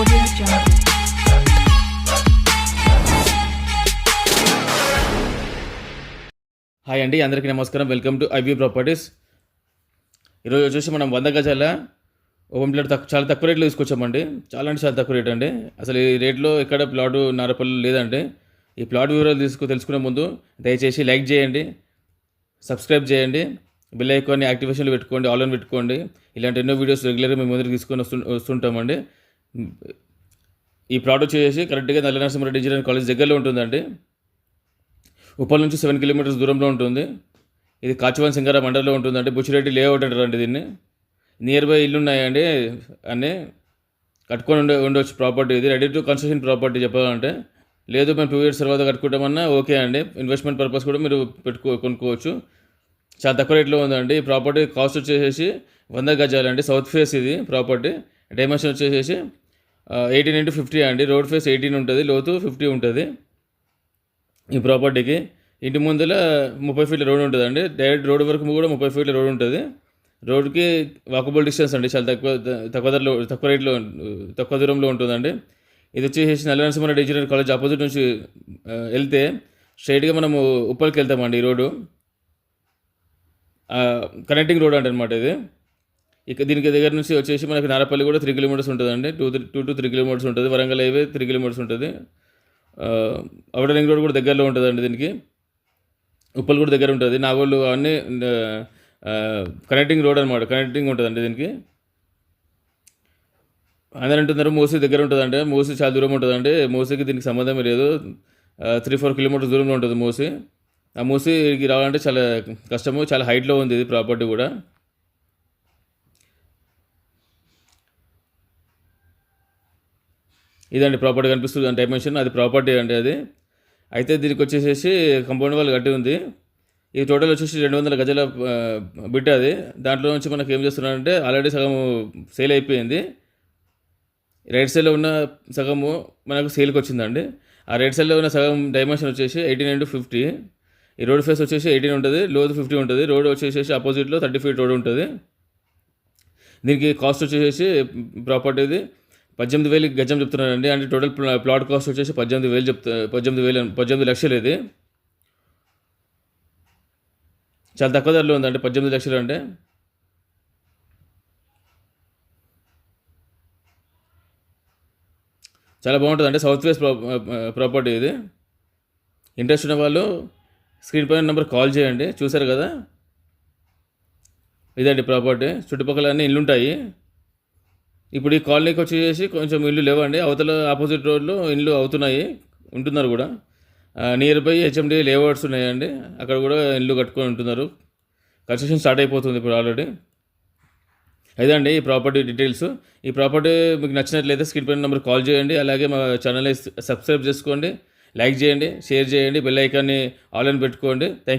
Hi అండి అందరికీ నమస్కారం. వెల్కమ్ టు ఐవ్యూ ప్రాపర్టీస్ ఈరోజు వచ్చేసి మనం వంద గజాల ఓపెన్ ప్లాట్ తక్కువ చాలా తక్కువ రేట్లో తీసుకొచ్చామండి. చాలా అంటే చాలా తక్కువ రేట్ అండి అసలు ఈ రేట్లో ఎక్కడ ప్లాట్ నారపల్లి లేదండి. ఈ ప్లాట్ వివరాలు తీసుకు తెలుసుకునే ముందు దయచేసి లైక్ చేయండి సబ్స్క్రైబ్ చేయండి బెల్ ఐకాన్ని యాక్టివేషన్లో పెట్టుకోండి ఆన్లైన్ పెట్టుకోండి. ఇలాంటి ఎన్నో వీడియోస్ రెగ్యులర్గా మేము ముందరికి తీసుకొని వస్తు వస్తుంటామండి. ఈ ప్లాట్ వచ్చేసి కరెక్ట్గా నల్ల నరసింహారెడ్డి ఇంజనీరింగ్ కాలేజ్ దగ్గరలో ఉంటుందండి. ఉప్పల్ నుంచి సెవెన్ కిలోమీటర్స్ దూరంలో ఉంటుంది. ఇది కాచివన్ సింగార మండలంలో ఉంటుందండి. బుచ్చిరెడ్డి లేఅవుట్ అంటారండి దీన్ని. నియర్ బై ఇల్లు ఉన్నాయండి అన్నీ. కట్టుకొని ఉండే ఉండవచ్చు ప్రాపర్టీ ఇది. రెడీ టు కన్స్ట్రక్షన్ ప్రాపర్టీ చెప్పాలంటే. లేదు మేము టూ ఇయర్స్ తర్వాత కట్టుకుంటామన్నా ఓకే అండి. ఇన్వెస్ట్మెంట్ పర్పస్ కూడా మీరు పెట్టుకో కొనుక్కోవచ్చు. చాలా తక్కువ రేట్లో ఉందండి. ఈ ప్రాపర్టీ కాస్ట్ వచ్చేసి వంద గజాలండి. సౌత్ ఫేస్ ఇది ప్రాపర్టీ డైమెన్షన్ వచ్చేసి ఎయిటీన్ ఇంటూ ఫిఫ్టీ అండి. రోడ్ ఫేస్ ఎయిటీన్ ఉంటుంది. లోతు ఫిఫ్టీ ఉంటుంది. ఈ ప్రాపర్టీకి ఇంటి ముందర ముప్పై ఫీట్ల రోడ్ ఉంటుందండి. డైరెక్ట్ రోడ్ వరకు కూడా ముప్పై ఫీట్ల రోడ్ ఉంటుంది. రోడ్కి వాకబుల్ డిస్టెన్స్ అండి. చాలా తక్కువ తక్కువ ధరలో తక్కువ రేట్లో తక్కువ దూరంలో ఉంటుందండి. ఇది వచ్చేసి నల్ల నరసింహారెడ్డి కాలేజ్ ఆపోజిట్ నుంచి వెళ్తే స్ట్రైట్గా మనము ఉప్పల్కి వెళ్తామండి ఈ రోడ్డు. కనెక్టింగ్ రోడ్ అనమాట ఇది. ఇక దీనికి దగ్గర నుంచి వచ్చేసి మనకి నారపల్లి కూడా త్రీ కిలోమీటర్స్ ఉంటుందండి. Two three two to three kilometres ఉంటుంది. వరంగల్ హైవే త్రీ కిలోమీటర్స్ ఉంటుంది. అవుటర్ రింగ్ రోడ్ కూడా దగ్గరలో ఉంటుందండి దీనికి. ఉప్పల్ కూడా దగ్గర ఉంటుంది. నాగోళ్ళు అన్నీ కనెక్టింగ్ రోడ్ అనమాట కనెక్టింగ్ ఉంటుందండి దీనికి. అందరూ అంటున్నారు మూసీ దగ్గర ఉంటుందంటే. మూసీ చాలా దూరం ఉంటుందండి. మూసీకి దీనికి సంబంధమే లేదు. త్రీ ఫోర్ కిలోమీటర్స్ దూరంలో ఉంటుంది మూసీ. ఆ మూసీకి రావాలంటే చాలా కష్టము చాలా హైట్లో ఉంది ఇది ప్రాపర్టీ కూడా. ఇదండి ప్రాపర్టీ కనిపిస్తుంది. డైమెన్షన్ అది ప్రాపర్టీ అండి అది. అయితే దీనికి వచ్చేసేసి కంపౌండ్ వాళ్ళు కట్టి ఉంది. ఈ టోటల్ వచ్చేసి రెండు వందల గజల బిడ్డ అది. దాంట్లో నుంచి మనకి ఏం చేస్తున్నారంటే ఆల్రెడీ సగం సేల్ అయిపోయింది. రైట్ సైడ్లో ఉన్న సగము మనకు సేల్కి వచ్చిందండి. ఆ రైట్ సైడ్లో ఉన్న సగం డైమెన్షన్ వచ్చేసి ఎయిటీన్ ఇంటూ ఫిఫ్టీ ఈ రోడ్ ఫేస్ వచ్చేసి ఎయిటీన్ ఉంటుంది లోతు ఫిఫ్టీ ఉంటుంది. రోడ్ వచ్చేసేసి ఆపోజిట్లో థర్టీ ఫీట్ రోడ్ ఉంటుంది. దీనికి కాస్ట్ వచ్చేసి ప్రాపర్టీది పద్దెనిమిది వేలు గజం చెప్తున్నారండి. అంటే టోటల్ ప్లాట్ కాస్ట్ వచ్చేసి పద్దెనిమిది వేలు చెప్తా పద్దెనిమిది వేలు పద్దెనిమిది లక్షలు ఇది. చాలా తక్కువ ధరలో ఉందండి పద్దెనిమిది లక్షలు అంటే. చాలా బాగుంటుంది అంటే సౌత్ వేస్ట్ ప్రాపర్టీ ఇది. ఇంట్రెస్ట్ ఉన్న వాళ్ళు స్క్రీన్ పైన నెంబర్ కాల్ చేయండి చూసారు కదా? ఇదండి ప్రాపర్టీ చుట్టుపక్కల అన్నీ ఇల్లుంటాయి. ఇప్పుడు ఈ కాలనీకి వచ్చేసి కొంచెం ఇల్లు లేవండి. అవతల ఆపోజిట్ రోడ్లో ఇల్లు అవుతున్నాయి ఉంటున్నారు కూడా. నియర్ బై హెచ్ఎండి లేఅవుట్స్ ఉన్నాయండి. అక్కడ కూడా ఇల్లు కట్టుకొని ఉంటున్నారు. కన్స్ట్రక్షన్ స్టార్ట్ అయిపోతుంది ఇప్పుడు ఆల్రెడీ ఇదండి ఈ ప్రాపర్టీ డీటెయిల్స్ ఈ ప్రాపర్టీ మీకు నచ్చినట్లయితే స్క్రీన్ పైన నెంబర్ కాల్ చేయండి. అలాగే మా ఛానల్ని సబ్స్క్రైబ్ చేసుకోండి. లైక్ చేయండి షేర్ చేయండి. బెల్ ఐకాన్ని ఆల్ అని పెట్టుకోండి. థ్యాంక్